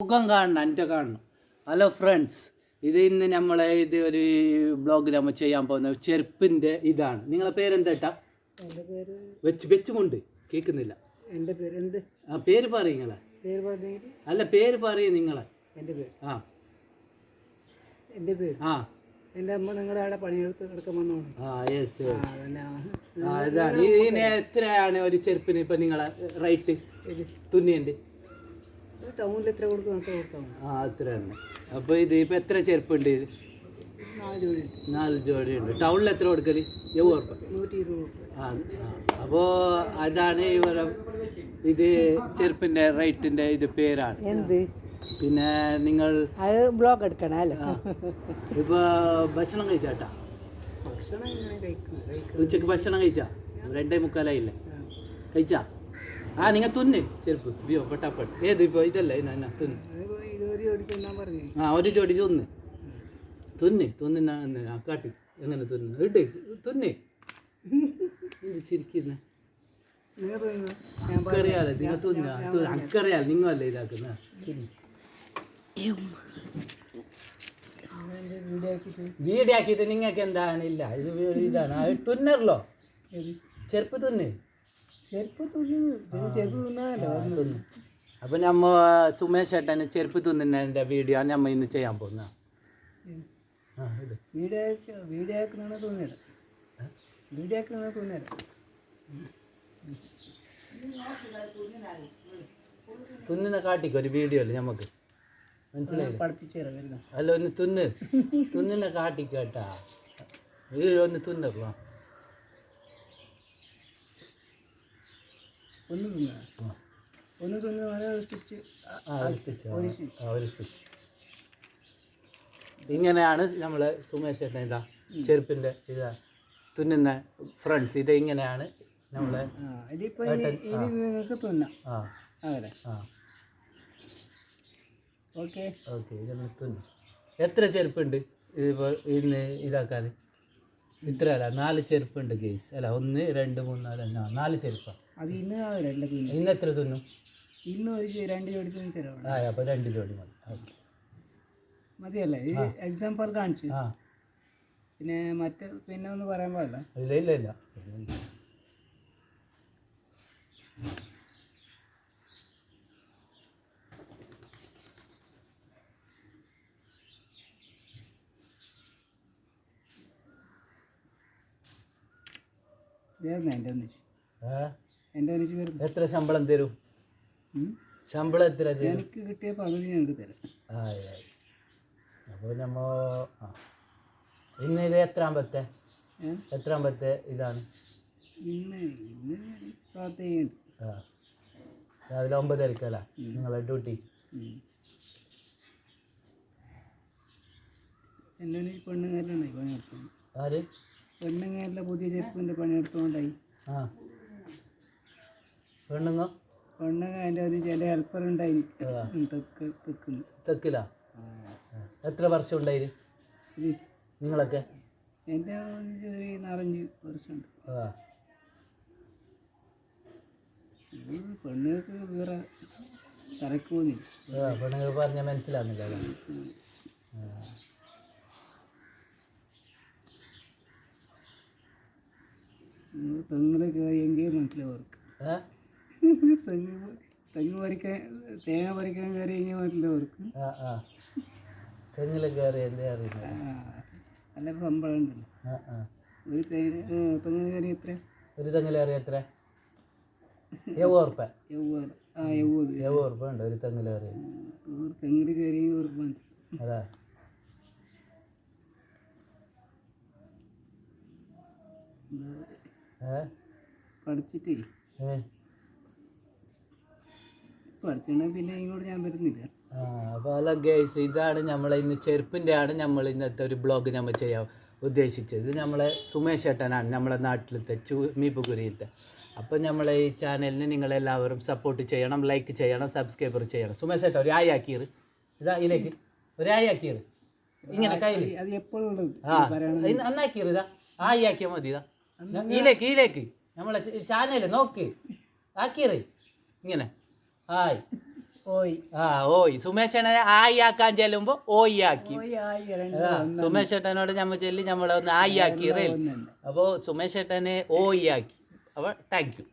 മുഖം കാണണം എന്റെ കാണണം. ഹലോ ഫ്രണ്ട്സ് ഇത് ഇന്ന് നമ്മളെ ഇത് ഒരു ബ്ലോഗിൽ നമ്മൾ ചെയ്യാൻ പോകുന്ന ചെരുപ്പിന്റെ ഇതാണ്. നിങ്ങളെ പേരെന്താട്ടാ വെച്ച് വെച്ചുകൊണ്ട് കേൾക്കുന്നില്ല. എന്റെ പേര് എന്ത് ആ പേര് പറയും നിങ്ങളെ. പേര് പറഞ്ഞെങ്കിൽ അല്ല പേര് പറയും നിങ്ങളെ. എന്റെ പേര്? ആ. എന്റെ പേര്? ആ. എന്റെ അമ്മ നിങ്ങളുടെ അവിടെ പണിയെടുത്ത് കിടക്കാൻ ആ യെസ് യെസ് അതന്നെ? ആ ഇതാണ്. ഇതിന് എത്രയാണ് ഒരു ചെരുപ്പിന് ഇപ്പം നിങ്ങളെ റേറ്റ്? തുന്നിയന്റെ ടൗണിൽ എത്ര കൊടുക്കും ആ അത്രയാണ് അപ്പോൾ ഇത് ഇപ്പൊ എത്ര ചെരുപ്പുണ്ട്? ഇത് നാല് ജോഡി ഉണ്ട്. ടൗണിൽ എത്ര കൊടുക്കൽ? അപ്പോ നൂറ്റി ഇരുപത് ആ അപ്പോൾ അതാണ് ഇവരെ ഇത് ചെരുപ്പിന്റെ റേറ്റിന്റെ ഇത് പേരാണ്. എന്ത്? പിന്നെ നിങ്ങൾ അത് ബ്ലോക്ക് എടുക്കണം അല്ലേ? ഇപ്പോൾ ഭക്ഷണം കഴിച്ചാട്ടാ? ഭക്ഷണം ഉച്ചയ്ക്ക് ഭക്ഷണം കഴിച്ചാ? രണ്ടേ മുക്കാലായില്ലേ? കഴിച്ചാ? ആ നിങ്ങൾ തുന്ന്. ചെരുപ്പ്. അയ്യോ പെട്ടാപ്പട്ട്. ഏത് ഇപ്പോൾ ഇതല്ലേ? തുന്ന്. ആ ഒരു ജോഡി തുന്ന്. തുന്ന്. തുന്നിന ആ കാട്ടി. എങ്ങനെ തുന്ന്? ഇട്ട്. തുന്ന്. ചിരിക്കുന്ന. എനിക്കറിയാലോ നിങ്ങൾ തുന്ന. എനിക്കറിയാലോ നിങ്ങളല്ലേ ഇതാക്കുന്ന. വീടാക്കിയിട്ട് നിങ്ങൾക്ക് എന്താണ് ഇല്ല ഇത് ഇതാണ്. തുന്നറല്ലോ ചെരുപ്പ് തുന്ന്. ചെരുപ്പ് തിന്നു. പിന്നെ ചെരുപ്പ് തിന്നാനല്ലോ തുന്ന്. അപ്പം നമ്മ സുമേഷ് ഏട്ടന് ചെരുപ്പ് തുന്നുന്നതിന്റെ വീഡിയോ നമ്മ ഇന്ന് ചെയ്യാൻ പോകുന്ന വീഡിയോ വീഡിയോ ആക്കുന്നതാണ് തോന്നിയത് വീഡിയോ ആക്കുന്നതാണ് തോന്നിയത് തുന്നുന്ന കാട്ടിക്കോ ഒരു വീഡിയോ അല്ലേ നമുക്ക് വരുന്ന. അല്ല ഒന്ന് തുന്ന്. തുന്നിനെ കാട്ടിക്കോട്ടാ വീഡിയോ ഒന്ന് തുന്നല്ലോ ഒന്ന് തിന്നാ ഒന്ന് തിന്ന് സ്റ്റിച്ച്? ഒരു സ്റ്റിച്ച് ഒരു സ്റ്റിച്ച്. ഇങ്ങനെയാണ് നമ്മൾ സുമേഷ് ചേട്ടൻ ഇതാ ചെരുപ്പിന്റെ ഇതാ തുന്നുന്ന ഫ്രണ്ട്സ്. ഇത് ഇങ്ങനെയാണ് നമ്മളെ ഇതിപ്പോൾ നിങ്ങൾക്ക് തിന്നാം. അങ്ങനെ ഓക്കെ. തുന്നു. എത്ര ചെരുപ്പുണ്ട് ഇതിപ്പോ ഇന്ന് ഇതാക്കാൻ ഇത്ര അല്ല നാല് ചെരുപ്പുണ്ട് കേസ് അല്ല ഒന്ന് രണ്ട് മൂന്ന് നാല് നാല് ചെരുപ്പാണ് അത് ഇന്ന് ഇന്ന് എത്ര തിന്നു? ഇന്ന് ഒരു രണ്ട് ജോഡി തിന്ന് തരാം ആ അപ്പോൾ രണ്ട് ജോഡി മതി. ഓക്കെ. മതിയല്ലേ? ഈ എക്സാമ്പിൾ കാണിച്ചു. പിന്നെ മറ്റ് പിന്നെ ഒന്ന് പറയാൻ പാടില്ല. ഇല്ല ഇല്ല ഇല്ല. വേറെ എന്റെ ഒന്നിച്ച്. ഏ? എന്റെ അനുജി വരും. എത്ര ശമ്പളം തരും. ശമ്പളം എത്ര തരും? എനിക്ക് കിട്ടിയ പകുതി ഞങ്ങൾക്ക് തരാം. അപ്പോൾ നമ്മ ഇന്ന് ഇത് എത്രാമ്പത്തെ? എത്രാമ്പത്തെ ഇതാണ്? ഇന്ന് ഇന്ന് പ്രാർത്ഥിക്കുന്നുണ്ട് ആ. രാവിലെ ഒമ്പതരക്കല്ല നിങ്ങളെ ഡ്യൂട്ടി. എന്റെ ഒന്നിച്ച് പെണ്ണുങ്ങാരിലുണ്ടായി പണിയെടുത്തോണ്ട് ആര്? പെണ്ണുങ്ങാരിലെ പുതിയ ചെരുപ്പിന്റെ പണിയെടുത്തോണ്ടായി. ആ. പെണ്ണുങ്ങോ? പെണ്ണുങ്ങ അതിന്റെ ഒരു ചില ഹെൽപ്പർ ഉണ്ടായി ആ. തെക്ക് തെക്കുന്നു. തെക്കില? എത്ര വർഷം ഉണ്ടായി ഇത് നിങ്ങളൊക്കെ? എന്റെ ഒരു നാലഞ്ച് വർഷമുണ്ട്. പെണ്ണുങ്ങൾക്ക് വേറെ തിരക്ക് പോകുന്നില്ല ആ പെണ്ണുങ്ങൾ പറഞ്ഞാൽ മനസ്സിലാവുന്നില്ല ആ. കയറിയെങ്കിൽ മനസ്സിലാവും? തെങ്ങ് തെങ്ങ് പറിക്കാൻ തേങ്ങ പറിക്കാൻ കയറിയെങ്കിൽ മനസ്സിലാവും അവർക്ക്. ആ ആ. തെങ്ങിൽ കയറി എന്തേ അറിയില്ല നല്ല ശമ്പളം ഉണ്ടല്ലോ. ആ ആ. ഒരു തേങ്ങ തെങ്ങ് കയറി എത്ര? ഒരു തെങ്ങിലേറി എത്ര? എവ്വോ ഉറുപ്പ? എവ്വത് ആ എവ്വത് എവ്വോ ഉറുപ്പ ഉണ്ട് ഒരു തെങ്ങിലേറി ഒരു തെങ്ങിൽ കയറി മനസ്സിലാവും അതാ. പഠിച്ചിട്ടേ. ഏ? പഠിച്ചിട്ടുണ്ടെങ്കിൽ പിന്നെ ഇങ്ങോട്ട് ഞാൻ വരുന്നില്ല. അല്ല ഗേസ് ഇതാണ് നമ്മൾ ഇന്ന് ചെരുപ്പിന്റെ ആണ് നമ്മൾ ഇന്നത്തെ ഒരു ബ്ലോഗ് നമ്മൾ ചെയ്യാൻ ഉദ്ദേശിച്ചത്. നമ്മളെ സുമേഷ് ഏട്ടനാണ് നമ്മളെ നാട്ടിലത്തെ ചൂ മീപ്പുകുരിയിലത്തെ. അപ്പോൾ നമ്മളെ ഈ ചാനലിന് നിങ്ങളെല്ലാവരും സപ്പോർട്ട് ചെയ്യണം ലൈക്ക് ചെയ്യണം സബ്സ്ക്രൈബർ ചെയ്യണം. സുമേഷ് ഏട്ടൻ ഒരു ആയി ആക്കിയത് ഇതാ ഇതിലേക്ക്. ഒരു ആയി ആക്കിയത് ഇങ്ങനെ കയ്യിൽ അത് എപ്പോഴും ആ ഇന്ന് അന്നാക്കിയത് ഇതാ. ആയി ആക്കിയാൽ മതി ഇതാ. ഇതിലേക്ക് ഇതിലേക്ക്. നമ്മളെ ചാനൽ നോക്ക്. ആക്കിയത് ഇങ്ങനെ. ഹായ്. ഓയ്. ആ ഓയ്. സുമേഷ് ഏട്ടനെ ആയി ആക്കാൻ ചെല്ലുമ്പോ ഓയി ആക്കി സുമേഷ് ഏട്ടനോട് നമ്മൾ ചെല്ലി നമ്മളെ ഒന്ന് ആയി ആക്കി റേൽ അപ്പോൾ സുമേഷ് ഏട്ടനെ ഓയി ആക്കി അപ്പോൾ താങ്ക് യു.